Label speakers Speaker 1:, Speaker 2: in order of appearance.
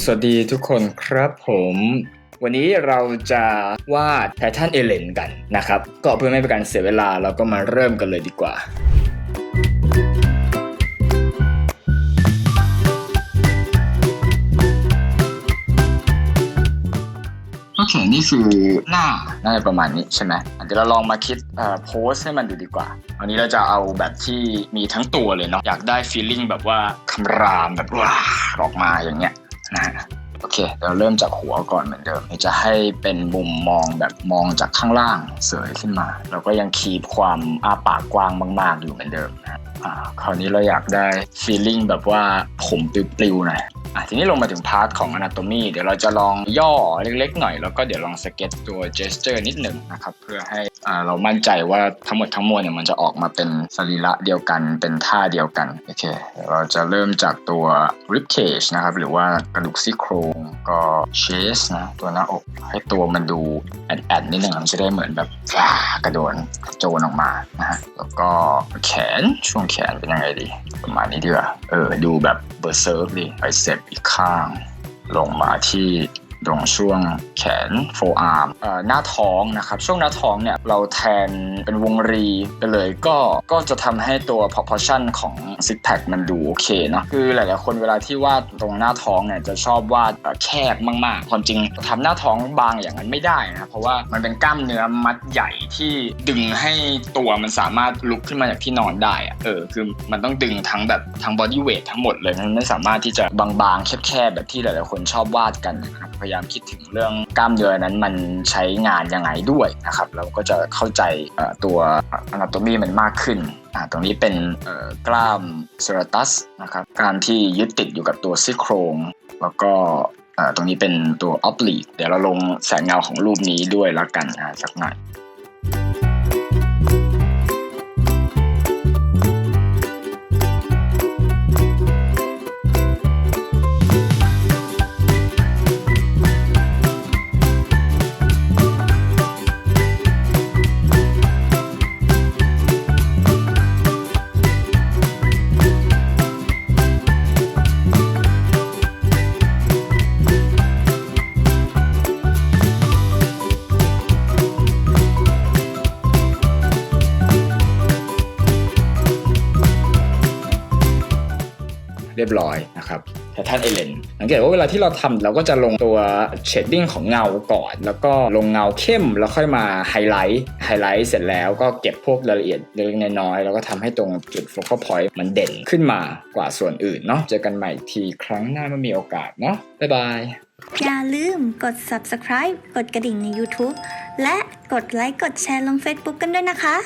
Speaker 1: สวัสดีทุกคนครับผม วันนี้เราจะวาดไททันเอเลนกันนะครับ ก็เพื่อไม่เป็นการเสียเวลาเราก็มาเริ่มกันเลยดีกว่าโอเคนี่คือหน้าน่าจะประมาณนี้ใช่ไหมเดี๋ยวเราลองมาคิดเอ่อโพสให้มันดูดีกว่าวันนี้เราจะเอาแบบที่มีทั้งตัวเลยเนาะอยากได้ฟีลลิ่งแบบว่าคำรามแบบว้าออกมาอย่างเงี้ย นะฮะโอเคเราเริ่มจากหัวก่อนเหมือนเดิมจะให้เป็นมุมมองแบบมองจากข้างล่างเสยขึ้นมาเราก็ยังคีบความอ้าปากกว้างมากๆอยู่เหมือนเดิมนะคราวนี้เราอยากได้ฟีลลิ่งแบบว่าผมปลิวๆหน่อย อะทีนี้ลงมาถึงพาร์ทของ Anatomy เดี๋ยวเราจะลองย่อเล็กๆหน่อย แล้วก็เดี๋ยวลองสเก็ตตัว gesture นิดหนึ่งนะครับเพื่อให้อ่าเรามั่นใจว่าทั้งหมดทั้งมวลเนี่ยมันจะออกมาเป็นสรีระเดียวกันเป็นท่าเดียวกันโอเคเราจะเริ่มจากตัว rib cage นะครับหรือว่ากระดูกซี่โครงก็ chest นะตัวหน้าอกให้ตัวมันดูแอดๆนิดหนึ่งมันจะได้เหมือนแบบกระโดนโจนออกมานะฮะแล้วก็แขนช่วงแขนเป็นยังไงดี ประมาณนี้ดีกว่าเออดูแบบเบอร์เซิร์ฟดิไปเสร็จอีกข้างลงมาที่ ตรงช่วงแขนโฟอาร์มหน้าท้องนะครับ ช่วงหน้าท้องเนี่ยเราแทนเป็นวงรีไปเลยก็ก็จะทำให้ตัว proportion ของซิกแพคมันดูโอเคเนาะคือหลายๆคนเวลาที่วาดตรงหน้าท้องเนี่ยจะชอบวาดแคบมากๆความจริงทำหน้าท้องบางอย่างนั้นไม่ได้นะเพราะว่ามันเป็นกล้ามเนื้อมัดใหญ่ที่ดึงให้ตัวมันสามารถลุกขึ้นมาจากที่นอนได้อะเออคือมันต้องดึงทั้งแบบทั้ง body weight ทั้งหมดเลยมันไม่สามารถที่จะบางๆแคบๆแบบที่หลายๆคนชอบวาดกันนะครับพยายามคิดถึงเรื่องกล้ามเนื้อนั้นมันใช้งานยังไงด้วยนะครับเราก็จะเข้าใจตัวอนาโตมีมันมากขึ้นตรงนี้เป็นกล้ามเซราตัสนะครับกล้ามที่ยึดติดอยู่กับตัวซี่โครงแล้วก็ตรงนี้เป็นตัวออฟลีเดี๋ยวเราลงแสงเงาของรูปนี้ด้วยแล้วกันสักหน่อย เรียบร้อยนะครับไททันเอเลนสังเกตว่าเวลาที่เราทำเราก็จะลงตัวเชดดิ้งของเงาก่อน แล้วก็ลงเงาเข้มแล้วค่อยมาไฮไลท์ไฮไลท์เสร็จแล้วก็เก็บพวกรายละเอียดเล็กๆน้อยๆแล้วก็ทำให้ตรงจุดโฟกัสพอยต์มันเด่นขึ้นมากว่าส่วนอื่นเนาะเจอกันใหม่ทีครั้งหน้าเมื่อมีโอกาสเนาะบ๊ายบาย
Speaker 2: อย่าลืมกด subscribe กดกระดิ่งใน YouTube และกดไลค์กดแชร์ลง Facebook กันด้วยนะคะ